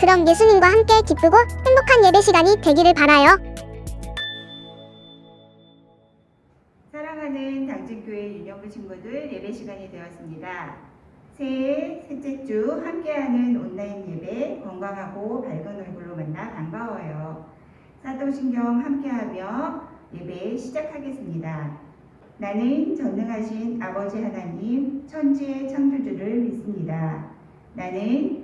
그럼 예수님과 함께 기쁘고 행복한 예배 시간이 되기를 바라요. 사랑하는 당진교회 유년부 친구들 예배 시간이 되었습니다. 새해 셋째 주 함께하는 온라인 예배 건강하고 밝은 얼굴로 만나 반가워요. 사도신경 함께하며 예배 시작하겠습니다. 나는 전능하신 아버지 하나님 천지의 창조주를 믿습니다. 나는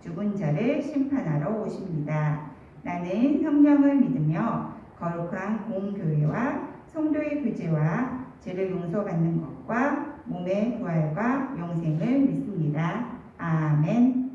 죽은 자를 심판하러 오십니다. 나는 성령을 믿으며 거룩한 공교회와 성도의 구제와 죄를 용서받는 것과 몸의 부활과 영생을 믿습니다. 아멘.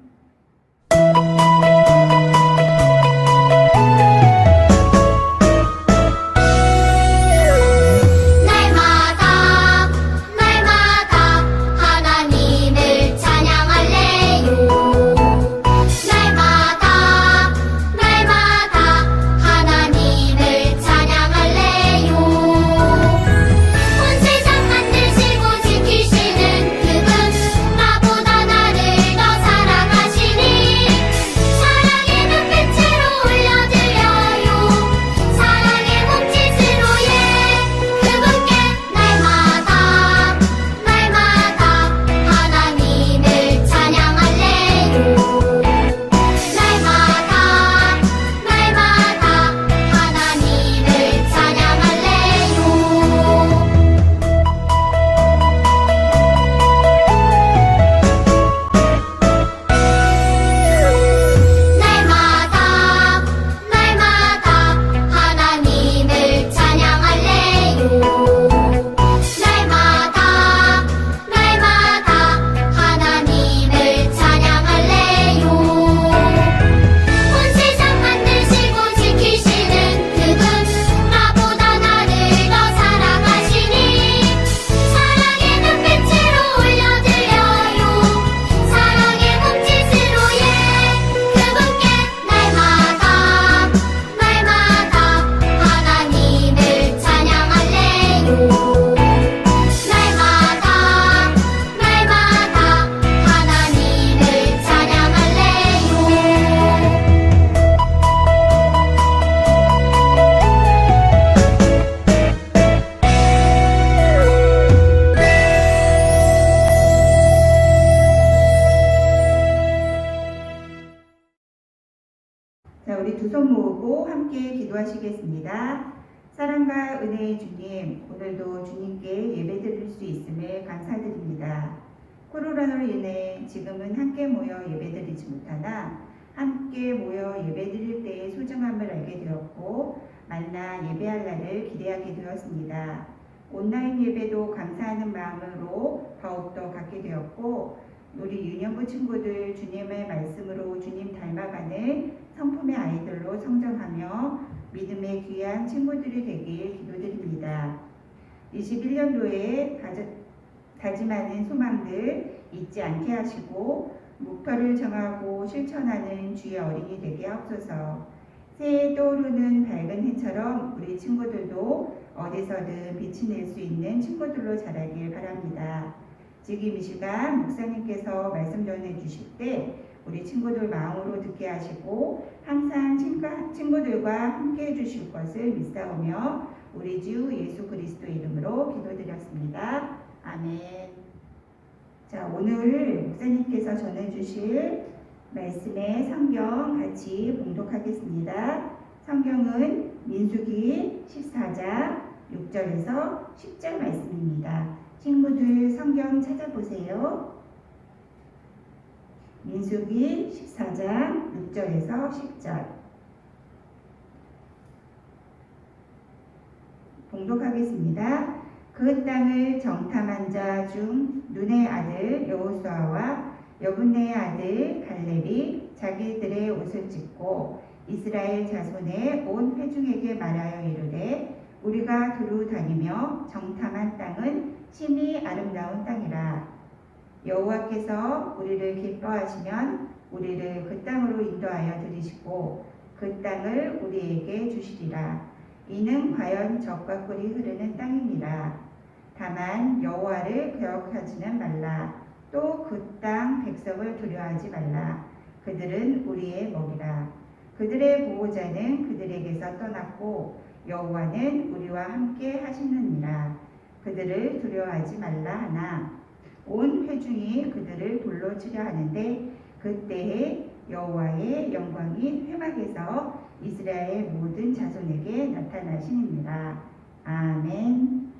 자, 우리 두 손 모으고 함께 기도하시겠습니다. 사랑과 은혜의 주님, 오늘도 주님께 예배 드릴 수 있음에 감사드립니다. 코로나로 인해 지금은 함께 모여 예배 드리지 못하나 함께 모여 예배 드릴 때의 소중함을 알게 되었고 만나 예배할 날을 기대하게 되었습니다. 온라인 예배도 감사하는 마음으로 더욱더 갖게 되었고 우리 유년부 친구들 주님의 말씀으로 주님 닮아가는 성품의 아이들로 성장하며 믿음의 귀한 친구들이 되길 기도드립니다. 21년도에 다짐하는 소망들 잊지 않게 하시고 목표를 정하고 실천하는 주의 어린이 되게 하옵소서. 새해 떠오르는 밝은 해처럼 우리 친구들도 어디서든 빛이 낼 수 있는 친구들로 자라길 바랍니다. 지금 이 시간 목사님께서 말씀 전해 주실 때 우리 친구들 마음으로 듣게 하시고 항상 친가, 친구들과 함께 해주실 것을 믿사오며 우리 주 예수 그리스도 이름으로 기도드렸습니다. 아멘. 자, 오늘 목사님께서 전해주실 말씀의 성경 같이 봉독하겠습니다. 성경은 민수기 14장 6절에서 10절 말씀입니다. 친구들 성경 찾아보세요. 민수기 14장 6절에서 10절 봉독하겠습니다. 그 땅을 정탐한 자 중 눈의 아들 여호수아와 여분네의 아들 갈렙이 자기들의 옷을 찢고 이스라엘 자손의 온 회중에게 말하여 이르되 우리가 두루 다니며 정탐한 땅은 심히 아름다운 땅이라 여호와께서 우리를 기뻐하시면 우리를 그 땅으로 인도하여 들이시고 그 땅을 우리에게 주시리라. 이는 과연 적과 꿀이 흐르는 땅이니라. 다만 여호와를 기억하지는 말라. 또 그 땅 백성을 두려워하지 말라. 그들은 우리의 먹이라. 그들의 보호자는 그들에게서 떠났고 여호와는 우리와 함께 하시느니라. 그들을 두려워하지 말라 하나 온 회중이 그들을 돌로 치려 하는데 그때에 여호와의 영광이 회막에서 이스라엘 모든 자손에게 나타나시느니라 아멘.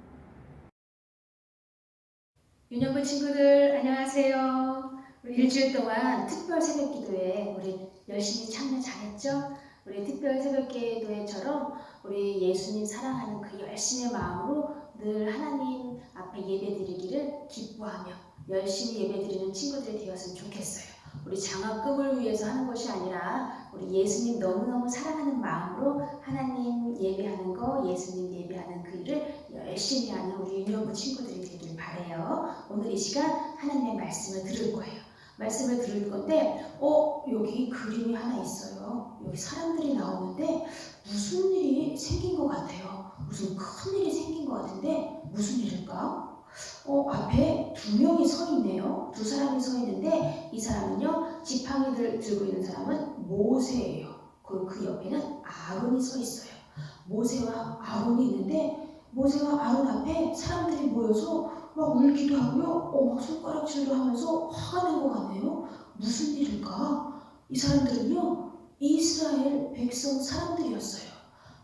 유년부 친구들 안녕하세요. 우리 일주일 동안 특별 새벽 기도에 우리 열심히 참여 잘했죠? 우리 특별 새벽 기도회처럼 우리 예수님 사랑하는 그 열심의 마음으로 늘 하나님 앞에 예배드리기를 기뻐하며 열심히 예배드리는 친구들이 되었으면 좋겠어요. 우리 장학금을 위해서 하는 것이 아니라 우리 예수님 너무너무 사랑하는 마음으로 하나님 예배하는 거, 예수님 예배하는 그 일을 열심히 하는 우리 유년부 친구들이 되길 바래요. 오늘 이 시간 하나님의 말씀을 들을 거예요. 말씀을 들을 건데, 어, 여기 그림이 하나 있어요. 여기 사람들이 나오는데 무슨 일이 생긴 것 같아요. 무슨 큰 일이 생긴 것 같은데 무슨 일일까? 어, 앞에 두 명이 서 있네요. 두 사람이 서 있는데 이 사람은요, 지팡이를 들고 있는 사람은 모세예요. 그, 그 옆에는 아론이 서 있어요. 모세와 아론이 있는데 모세와 아론 앞에 사람들이 모여서 막 울기도 하고요. 어, 막 손가락질도 하면서 화가 난 것 같네요. 무슨 일일까? 이 사람들은요, 이스라엘 백성 사람들이었어요.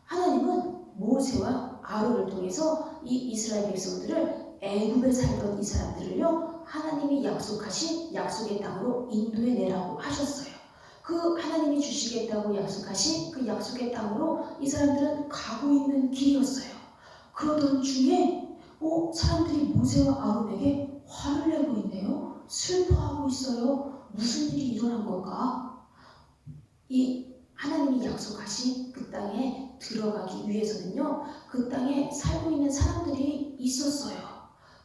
하나님은 모세와 아론을 통해서 이 이스라엘 백성들을 애굽에 살던 이 사람들을요, 하나님이 약속하신 약속의 땅으로 인도해 내라고 하셨어요. 그 하나님이 주시겠다고 약속하신 그 약속의 땅으로 이 사람들은 가고 있는 길이었어요. 그러던 중에 어, 사람들이 모세와 아론에게 화를 내고 있네요. 슬퍼하고 있어요. 무슨 일이 일어난 걸까? 이 하나님이 약속하신 그 땅에 들어가기 위해서는요, 그 땅에 살고 있는 사람들이 있었어요.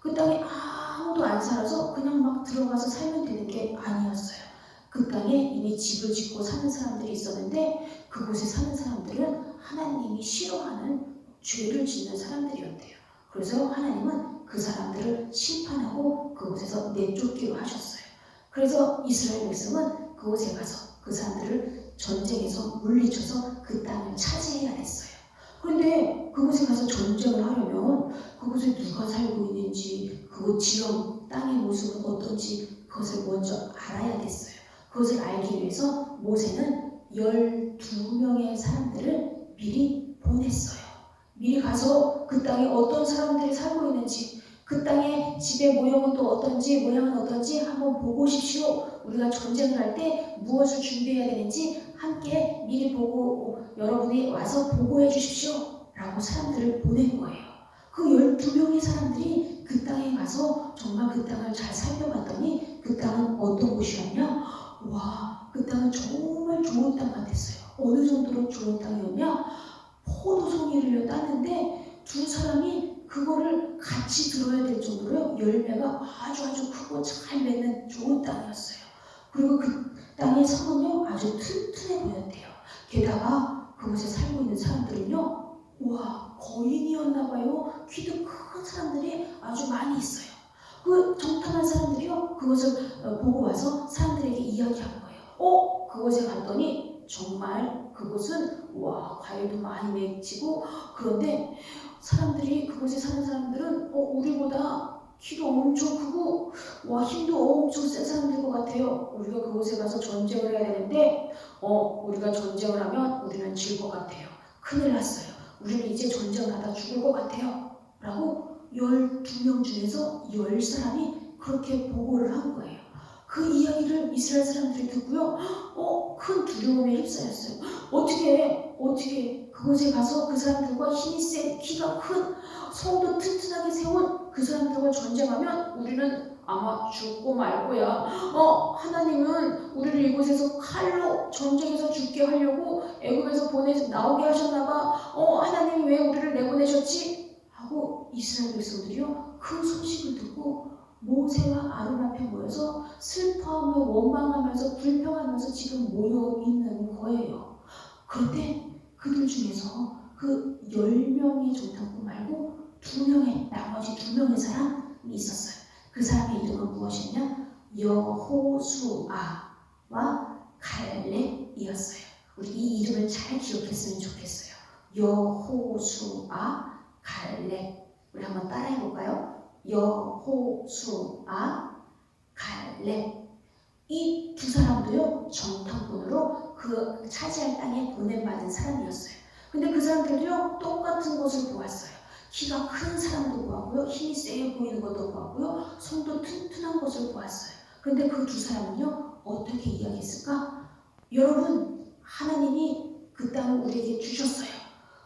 그 땅에 아무도 안 살아서 그냥 막 들어가서 살면 되는 게 아니었어요. 그 땅에 이미 집을 짓고 사는 사람들이 있었는데 그곳에 사는 사람들은 하나님이 싫어하는 죄를 짓는 사람들이었대요. 그래서 하나님은 그 사람들을 심판하고 그곳에서 내쫓기로 하셨어요. 그래서 이스라엘 백성은 그곳에 가서 그 사람들을 전쟁에서 물리쳐서 그 땅을 차지해야 됐어요. 그런데 그곳에 가서 전쟁을 하려면 그곳에 누가 살고 있는지 그곳 지형 땅의 모습은 어떤지 그것을 먼저 알아야 됐어요. 그것을 알기 위해서 모세는 12명의 사람들을 미리 보냈어요. 미리 가서 그 땅에 어떤 사람들이 살고 있는지, 그 땅의 집의 모형은 또 어떤지, 모양은 어떤지 한번 보고 오십시오. 우리가 전쟁을 할 때 무엇을 준비해야 되는지 함께 미리 보고 여러분이 와서 보고해 주십시오. 라고 사람들을 보낸 거예요. 그 12명의 사람들이 그 땅에 가서 정말 그 땅을 잘 살펴봤더니 그 땅은 어떤 곳이었냐? 와, 그 땅은 정말 좋은 땅 같았어요. 어느 정도로 좋은 땅이었냐? 포도송이를 땄는데 두 사람이 그거를 같이 들어야 될 정도로 열매가 아주 아주 크고 잘 맺는 좋은 땅이었어요. 그리고 그 땅의 성은요 아주 튼튼해 보였대요. 게다가 그곳에 살고 있는 사람들은요, 와 거인이었나 봐요. 키도 큰 사람들이 아주 많이 있어요. 그 정탐한 사람들이요, 그것을 어, 보고 와서 사람들에게 이야기한 거예요. 어, 그곳에 갔더니 정말 그곳은 와 과일도 많이 맺히고 그런데 사람들이 그곳에 사는 사람들은 어 우리보다 키도 엄청 크고 와 힘도 엄청 센 사람들 것 같아요. 우리가 그곳에 가서 전쟁을 해야 되는데 어 우리가 전쟁을 하면 우리는 질 것 같아요. 큰일 났어요. 우리는 이제 전쟁을 하다 죽을 것 같아요. 라고 12명 중에서 10사람이 그렇게 보고를 한 거예요. 그 이야기를 이스라엘 사람들이 듣고요. 어, 큰 두려움에 휩싸였어요. 어떻게, 어떻게 그곳에 가서 그 사람들과 힘이 센, 키가 큰, 성도 튼튼하게 세운 그 사람들과 전쟁하면 우리는 아마 죽고 말 거야. 어, 하나님은 우리를 이곳에서 칼로 전쟁에서 죽게 하려고 애굽에서 보내 나오게 하셨나봐. 어, 하나님이 왜 우리를 내보내셨지? 하고 이스라엘 백성들이요 그 소식을 듣고 모세와 아론 앞에 모여서 슬퍼하며 원망하면서 불평하면서 지금 모여 있는 거예요. 그런데 그들 중에서 그열 명의 정탐꾼 말고 두 명의 나머지 두 명의 사람이 있었어요. 그 사람의 이름은 무엇이냐? 여호수아와 갈렙이었어요. 우리 이 이름을 잘 기억했으면 좋겠어요. 여호수아, 갈렙. 우리 한번 따라해 볼까요? 여호수아, 갈렙. 이 두 사람도요 정탐꾼으로 그 차지할 땅에 보냄받은 사람이었어요. 근데 그 사람들도요 똑같은 것을 보았어요. 키가 큰 사람도 보았고요, 힘이 세 보이는 것도 보았고요, 손도 튼튼한 것을 보았어요. 근데 그 두 사람은요 어떻게 이야기했을까? 여러분 하나님이 그 땅을 우리에게 주셨어요.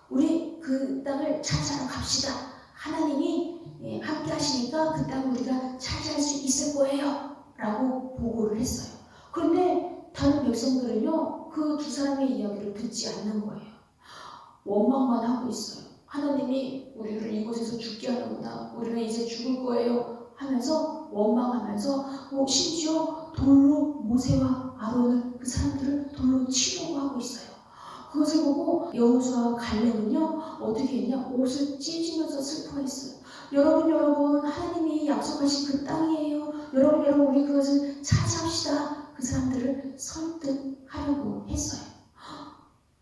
우리 그 땅을 차지하러 갑시다. 하나님이 예, 함께 하시니까 그 땅을 우리가 차지할 수 있을 거예요. 라고 보고를 했어요. 그런데 다른 백성들은요, 그 두 사람의 이야기를 듣지 않는 거예요. 원망만 하고 있어요. 하나님이 우리를 이곳에서 죽게 하는구나. 우리는 이제 죽을 거예요. 하면서 원망하면서 뭐 심지어 돌로 모세와 아론을 그 사람들을 돌로 치려고 하고 있어요. 그것을 보고 여호수아와 갈렙은요 어떻게 했냐 옷을 찢으면서 슬퍼했어요. 여러분 여러분 하나님이 약속하신 그 땅이에요. 여러분 여러분 우리 그것을 차지합시다. 그 사람들을 설득하려고 했어요.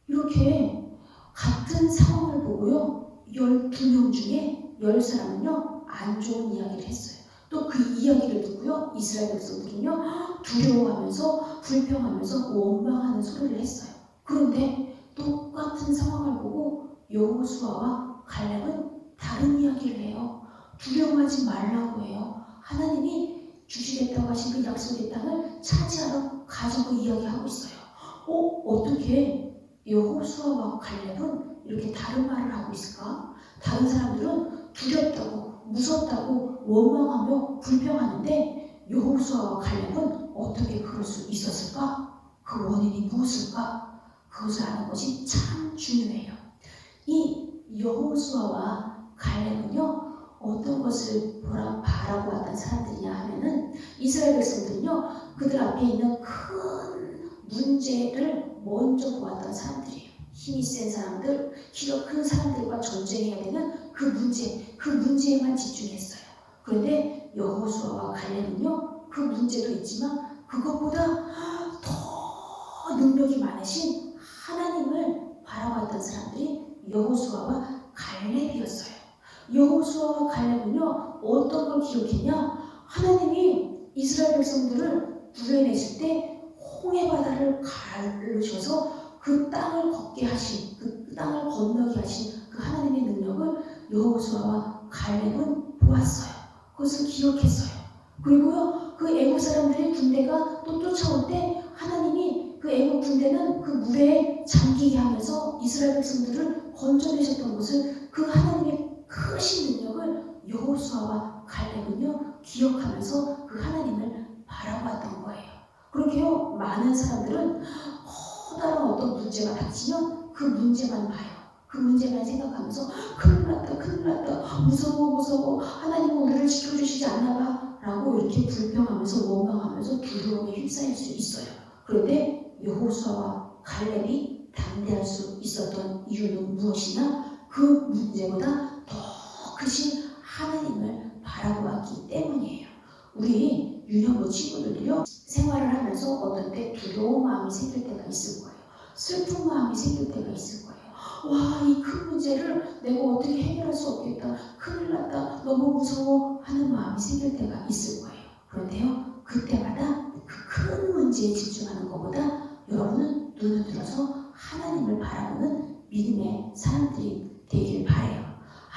이렇게 같은 상황을 보고요 12명 중에 10사람은요 안 좋은 이야기를 했어요. 또 그 이야기를 듣고요 이스라엘 백성들은요 두려워하면서 불평하면서 원망하는 소리를 했어요. 그런데 똑같은 상황을 보고 여호수아와 갈렙은 다른 이야기를 해요. 두려워하지 말라고 해요. 하나님이 주시겠다고 하신 그 약속의 땅을 차지하러 가자고 이야기하고 있어요. 어, 어떻게 여호수아와 갈렙은 이렇게 다른 말을 하고 있을까? 다른 사람들은 두렵다고, 무섭다고 원망하며 불평하는데 여호수아와 갈렙은 어떻게 그럴 수 있었을까? 그 원인이 무엇일까? 그것을 아는 것이 참 중요해요. 이 여호수아와 갈렙은요 어떤 것을 보라 바라고 왔던 사람들이냐 하면은 이스라엘 백성들은요 그들 앞에 있는 큰 문제를 먼저 보았던 사람들이에요. 힘이 센 사람들, 키가 큰 사람들과 전쟁해야 되는 그 문제, 그 문제에만 집중했어요. 그런데 여호수아와 갈렙은요 그 문제도 있지만 그것보다 더 능력이 많으신 하나님을 바라봤던 사람들이 여호수아와 갈렙이었어요. 여호수아와 갈렙은요 어떤 걸 기억했냐? 하나님이 이스라엘 백성들을 구해내실 때 홍해 바다를 가르셔서 그 땅을 걷게 하신 그 땅을 건너게 하신 그 하나님의 능력을 여호수아와 갈렙은 보았어요. 그것을 기억했어요. 그리고요 그 애국 사람들의 군대가 또 쫓아올 때 하나님이 그 애국 군대는 그 물에 잠기게 하면서 이스라엘 백성들을 건져내셨던 것을 그 하나님의 크신 능력을 여호수아와 갈렙은요 기억하면서 그 하나님을 바라봤던 거예요. 그렇게요 많은 사람들은 커다란 어떤 문제가 닥치면 그 문제만 봐요. 그 문제만 생각하면서 큰일 났다 큰일 났다 무서워 무서워 하나님은 우리를 지켜주시지 않나 봐 라고 이렇게 불평하면서 원망하면서 두려움에 휩싸일 수 있어요. 그런데 여호수아와 갈렙이 담대할 수 있었던 이유는 무엇이냐? 그 문제보다 더 크신 하나님을 바라보았기 때문이에요. 우리 유년부 친구들이요 생활을 하면서 어떤 때 두려운 마음이 생길 때가 있을 거예요. 슬픈 마음이 생길 때가 있을 거예요. 와, 이 큰 문제를 내가 어떻게 해결할 수 없겠다. 큰일 났다. 너무 무서워. 하는 마음이 생길 때가 있을 거예요. 그런데요, 그때마다 그 큰 문제에 집중하는 것보다 여러분은 눈을 들어서 하나님을 바라보는 믿음의 사람들이 되길 바래요.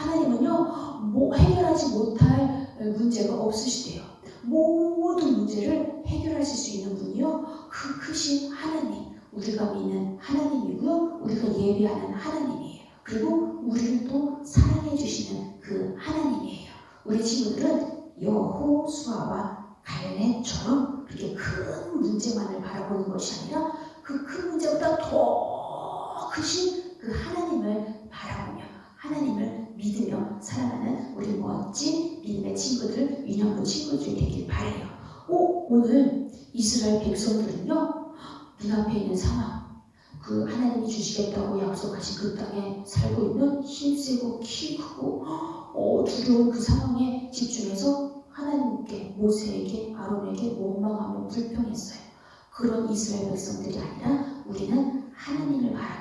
하나님은요, 뭐 해결하지 못할 문제가 없으시대요. 모든 문제를 해결하실 수 있는 분이요, 그 크신 하나님, 우리가 믿는 하나님이고요, 우리가 예배하는 하나님이에요. 그리고 우리를 또 사랑해 주시는 그 하나님이에요. 우리 친구들은 여호수아와 갈렙처럼 그렇게 큰 문제만을 바라보는 것이 아니라 그 큰 문제보다 더 크신 그 하나님을 바라보며 하나님을 믿으며 살아가는 우리 멋진 믿음의 친구들, 유년부 친구들이 되길 바래요. 오, 오늘 이스라엘 백성들은요, 눈앞에 있는 상황, 그 하나님이 주시겠다고 약속하신 그 땅에 살고 있는 힘세고 키 크고 어, 두려운 그 상황에 집중해서 하나님께 모세에게 아론에게 원망하며 불평했어요. 그런 이스라엘 백성들이 아니라 우리는 하나님을 바라보고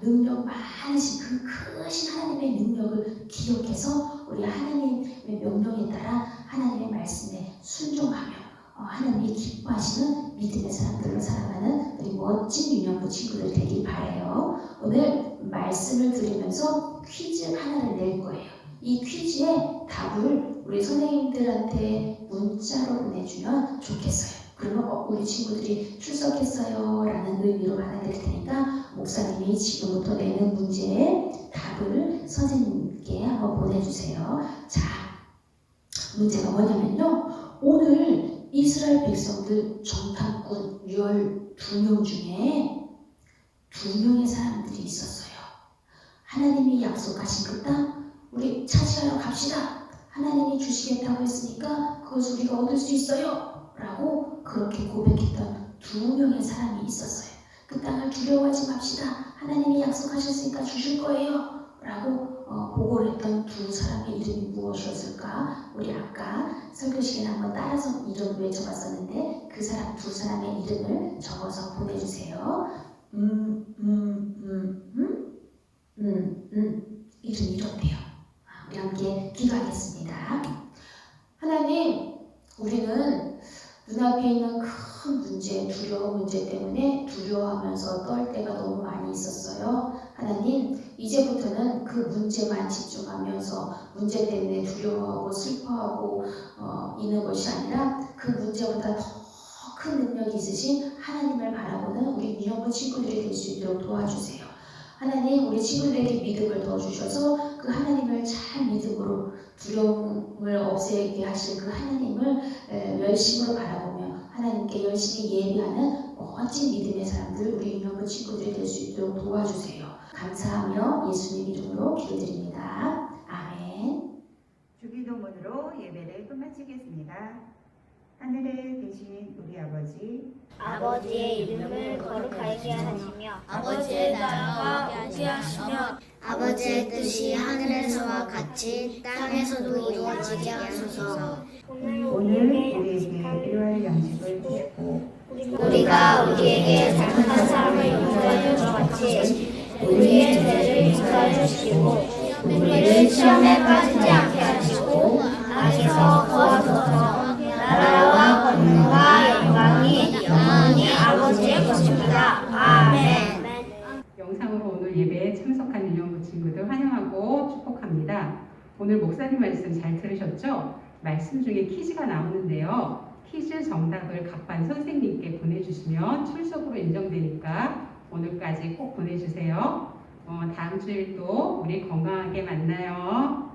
능력 많으신 그 크신 하나님의 능력을 기억해서 우리 하나님의 명령에 따라 하나님의 말씀에 순종하며 어, 하나님이 기뻐하시는 믿음의 사람들로 살아가는 우리 멋진 유년부 친구들 되길 바래요. 오늘 말씀을 들으면서 퀴즈 하나를 낼 거예요. 이 퀴즈의 답을 우리 선생님들한테 문자로 보내주면 좋겠어요. 그러면 어, 우리 친구들이 출석했어요 라는 의미로 받아들일 테니까 목사님이 지금부터 내는 문제의 답을 선생님께 한번 보내주세요. 자, 문제가 뭐냐면요. 오늘 이스라엘 백성들 정탐꾼 12명 중에 두 명의 사람들이 있었어요. 하나님이 약속하신 그 땅 우리 차지하러 갑시다. 하나님이 주시겠다고 했으니까 그것을 우리가 얻을 수 있어요. 라고 그렇게 고백했던 두 명의 사람이 있었어요. 그 땅을 두려워하지 맙시다. 하나님이 약속하셨으니까 주실 거예요. 라고 어, 보고를 했던 두 사람의 이름이 무엇이었을까? 우리 아까 설교 시간에 한번 따라서 이름 외쳐봤었는데 그 사람 두 사람의 이름을 적어서 보내주세요. 음, 음, 음, 음, 음, 음. 이름이 이렇대요. 아, 우리 함께 기도하겠습니다. 하나님, 우리는 눈앞에 있는 큰 문제, 두려운 문제 때문에 두려워하면서 떨 때가 너무 많이 있었어요. 하나님, 이제부터는 그 문제만 집중하면서 문제 때문에 두려워하고 슬퍼하고 어, 있는 것이 아니라 그 문제보다 더 큰 능력이 있으신 하나님을 바라보는 우리 유년부 친구들이 될 수 있도록 도와주세요. 하나님, 우리 친구들에게 믿음을 더 주셔서 그 하나님을 잘 믿음으로 두려움을 없애게 하실 그 하나님을 에, 열심으로 바라보며 하나님께 열심히 예배하는 멋진 믿음의 사람들 우리 유년부 친구들이 될 수 있도록 도와주세요. 감사하며 예수님 이름으로 기도드립니다. 아멘. 주기도문으로 예배를 끝마치겠습니다. 하늘에 계신 우리 아버지 아버지의 이름을 거룩하게 하시며 아버지의 나라가 오게 하시며 아버지의 뜻이 하늘에서와 같이 땅에서도 이루어지게 하소서. 오늘 우리에게 필요할 양식을 주시고 우리가 우리에게 잘못한 사람을 용서해 준 같이 우리의 죄를 용서해 주시고 우리를 시험에 빠지지 않게 하시고 악에서 구하소 오늘 목사님 말씀 잘 들으셨죠? 말씀 중에 퀴즈가 나오는데요. 퀴즈 정답을 각반 선생님께 보내주시면 출석으로 인정되니까 오늘까지 꼭 보내주세요. 어, 다음 주일도 우리 건강하게 만나요.